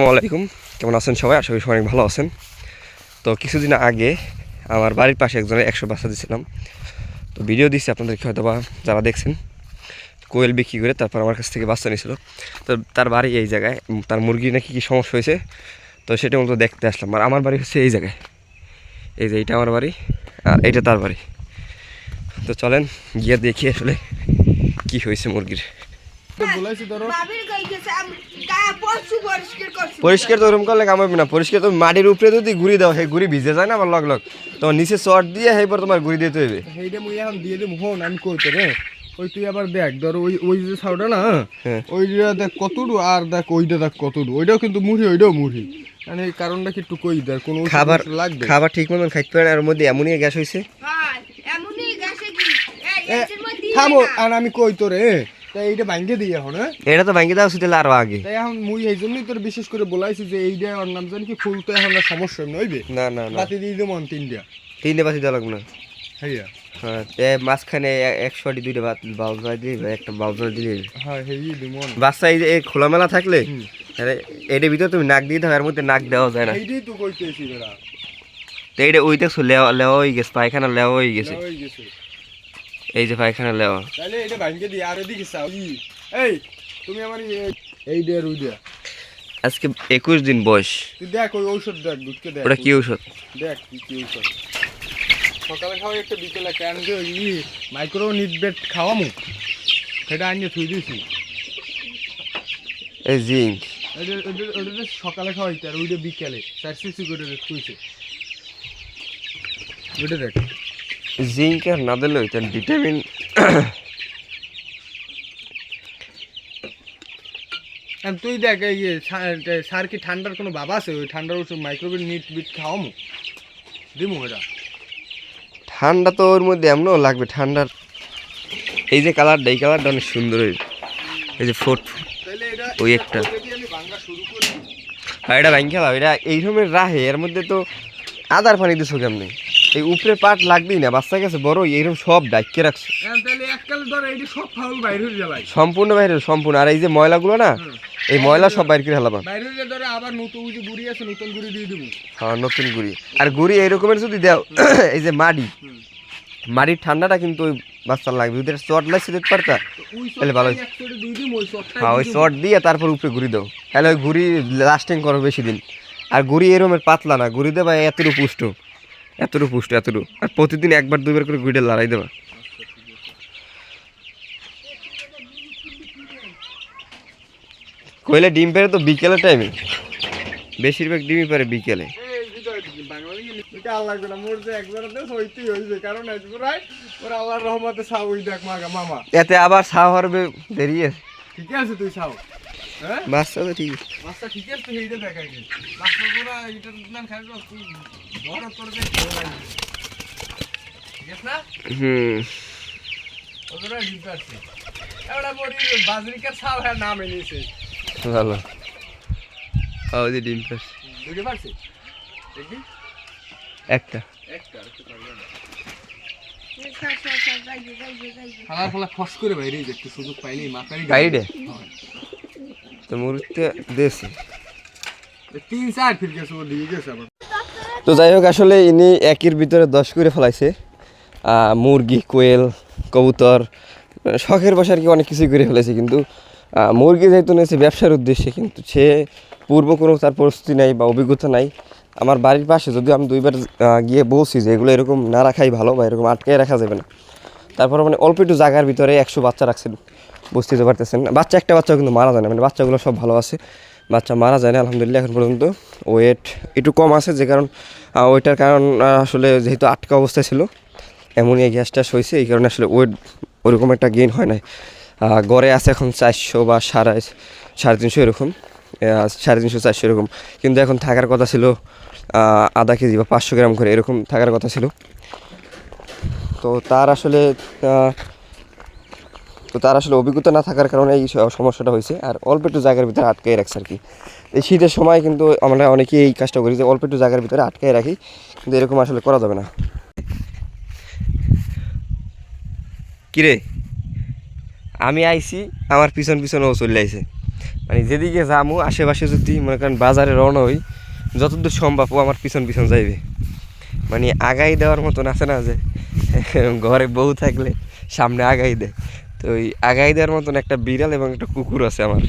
আসসালামু আলাইকুম। কেমন আছেন সবাই? আশা করি সবাই অনেক ভালো আছেন। তো কিছুদিন আগে আমার বাড়ির পাশে একজনের একশো বাচ্চা দিয়েছিলাম। তো ভিডিও দিচ্ছি আপনাদেরকে হয়তো বা যারা দেখছেন। কোয়েল বিক্রি করে তারপর আমার কাছ থেকে বাচ্চা নিয়েছিল। তো তার বাড়ি এই জায়গায়। তার মুরগি নাকি কী সমস্যা হয়েছে? তো সেটা মতো দেখতে আসলাম। আর আমার বাড়ি হচ্ছে এই জায়গায়। এই যে এইটা আমার বাড়ি, আর এইটা তার বাড়ি। তো চলেন গিয়ে দেখি আসলে কি হয়েছে মুরগির। পরিষ্কার তো ওরকম করলে কাম হবে না। পরিষ্কার তো মাটির উপরে যদি গুড়ি দাও সেই গুড়ি ভিজে যায় না আমার লগ লগ। তোমার নিচে চট দিয়ে সেই পর তোমার গুড়ি দিতে হইবে। সেইটা মুই এখন দিয়ে দেবো হন আমি কইতে রে। ওই তুই আবার দেখ ধর ওই ওই যে সাউটা না হ্যাঁ। ওইটা দেখ কতটু আর দেখ ওইটা দেখ কতটু ওইটাও কিন্তু মুড়ি ওইটাও মুড়ি। মানে এই কারণটা কি একটু কই দেখ কোনো খাবার লাগবে? খাবার ঠিক মতন খাইতে পারে আর মধ্যে এমনই গ্যাস হয়েছে হ্যাঁ এমনই গাছে কি? এই এ, এর মধ্যে থামো আর আমি কই তোরে তাই এইটা ভাঙ্গে দিই এখন হ্যাঁ? এটা তো ভাঙ্গি দেওয়া উচিত আরও আগে। তাই এখন মুই এই জন্যই তোর বিশেষ করে বলাইছি যে এইটা ওর নাম জানি কি ফুল তো এখন সমস্যা নইবে না না না। বাতি দিয়ে দেবো তিনটা। তিনটে বাতি দেওয়া লাগবে না। হ্যাঁ। হ্যাঁ মাঝখানে দুইটা দিলে একটা দিলে। বাচ্চা এই যে খোলামেলা থাকলে এটার ভিতরে তুমি নাক দিয়ে থাকো এর মধ্যে নাক দেওয়া যায় না। তো এইটা ওই দেখছ লেওয়া লেওয়া হয়ে গেছে পায়খানা লেওয়া হয়ে গেছে। এই যে পায়খানা লেও তাহলে এটা ভাঙ্গে দিই আর এদিকে চাও। ই, এই তুমি আমার এই- দে রুই ওই দে। আজকে একুশ দিন বয়স। তুই দেখ ওই ঔষধ দেখ দুধকে দেখ। ওটা কি ঔষধ? দেখ কি কি ঔষধ। সকালে খাওয়া একটা বিকেলে কেন যে ই মাইক্রো নিটবেট খাওয়ামু। সেটা আনিয়ে থুই দিয়েছি এই জিঙ্ক। ওইটা সকালে খাওয়াইতে আর ওইটা বিকেলে। চার সিসি করে থুইছে। ওইটা দেখ। জিঙ্ক আর না দিলে ওইটা ভিটামিন তুই দেখ এই সার কি ঠান্ডার কোনো বাবা আছে? ওই ঠান্ডার ওষুধ মাইক্রোবেট নিট বিট খাওয়ামু? দিমু এটা। ঠান্ডা তো ওর মধ্যে এমনও লাগবে ঠান্ডার। এই যে কালারটা এই কালারটা অনেক সুন্দর এই এই যে ফোট ওই একটা। ভাঙ্গা আর এটা ব্যাংক খেলা এটা এই রকমের রাহে এর মধ্যে তো আদার পানি দিছো কেমনি? এই উপরে পাট লাগবেই না বাচ্চা গেছে বড় এইরকম সব ডাইকে রাখছে। হ্যাঁ, সম্পূর্ণ বাইরে সম্পূর্ণ। আর এই যে ময়লাগুলো না এই ময়লা সব বাইরে করে হেলাবা হয়ে নতুন গুড়ি আর গুড়ি এইরকমের যদি দাও এই যে মাটি মাটির ঠান্ডাটা কিন্তু ওই বাচ্চার লাগবে। যদি চট লাগছে দিতে পারতা তাহলে ভালো হ্যাঁ ওই চট দিয়ে তারপর উপরে ঘুরি দাও। তাহলে ওই ঘুরি লাস্টিং করো বেশি দিন। আর ঘুরি এরমের পাতলা না ঘুরি দেবা এতটুকু পুষ্ট। এতটুকু পুষ্ট এতটুকু আর প্রতিদিন একবার দুবার করে ঘুরিটা লড়াই দেবা কইলে ডিম পেরে তো বিকেলের টাইমে বেশিরভাগ ডিমই পারে বিকেলে এতে আবার ছাও হারবে দেরি ঠিক আছে তুই হ্যাঁ বাচ্চা তো ঠিক। আছে। মাছটা ঠিক আছে তুই এইটা দেখাই দে মাছটা পুরো এইটা না খাই তুই বড় করে দে ঠিক আছে না? হুম। ওগুলো ডিপ আছে। এবারে বড়ি বাজরিকার ছাও হ্যাঁ নাম এনেছে ভালো। হ্যাঁ ওই যে ডিম পাস বুঝতে পারছি? দেখবি? একটা। একটা পারবে না। ফস করে বাইরে যে একটু সুযোগ পাইলেই মাথায় বাইরে? তো মুহূর্তে দিয়েছি তিন চার ফির গেছে ও দিয়ে গেছে আবার। তো যাই হোক আসলে ইনি একের ভিতরে দশ করে ফেলাইছে। মুরগি কোয়েল কবুতর শখের বসে আর কি অনেক কিছুই করে ফেলেছে কিন্তু মুরগি যেহেতু নিয়েছে ব্যবসার উদ্দেশ্যে কিন্তু সে পূর্ব কোনো তার পরিস্থিতি নাই বা অভিজ্ঞতা নাই। আমার বাড়ির পাশে যদিও আমি দুইবার গিয়ে বলছি যে এগুলো এরকম না রাখাই ভালো বা এরকম আটকে রাখা যাবে না। তারপর মানে অল্প একটু জায়গার ভিতরে একশো বাচ্চা রাখছেন বুঝতে পারতেছেন বাচ্চা একটা বাচ্চা কিন্তু মারা যায় না। মানে বাচ্চাগুলো সব ভালো আছে। বাচ্চা মারা যায় না আলহামদুলিল্লাহ এখন পর্যন্ত। ওয়েট একটু কম আছে যে কারণ আহ, ওইটার কারণ আসলে যেহেতু আটকা অবস্থায় ছিল এমনই গ্যাস ট্যাস হয়েছে এই কারণে আসলে ওয়েট ওরকম একটা গেইন হয় নাই। গড়ে আছে এখন চারশো বা সাড়ে সাড়ে তিনশো এরকম। সাড়ে তিনশো চারশো এরকম। কিন্তু এখন থাকার কথা ছিল আধা কেজি বা পাঁচশো গ্রাম করে এরকম থাকার কথা ছিল। তো তার আসলে তো তার আসলে অভিজ্ঞতা না থাকার কারণে এই সমস্যাটা হয়েছে। আর অল্প একটু জায়গার ভিতরে আটকাই রাখছে আর কি। এই শীতের সময় কিন্তু আমরা অনেকেই এই কাজটা করি যে অল্প একটু জায়গার ভিতরে আটকাই রাখি, কিন্তু এরকম আসলে করা যাবে না। কিরে আমি আইছি, আমার পিছন পিছনেও চলে আইছে। মানে যেদিকে যামু, আশেপাশে যদি মনে করেন বাজারে রওনা হই, যতদূর সম্ভব ও আমার পিছন পিছন যাইবে। মানে আগাই দেওয়ার মতন আছে না যে, ঘরে বউ থাকলে সামনে আগাই দেয় তো ওই আগাই দেওয়ার মতন একটা বিড়াল এবং একটা কুকুর আছে আমার।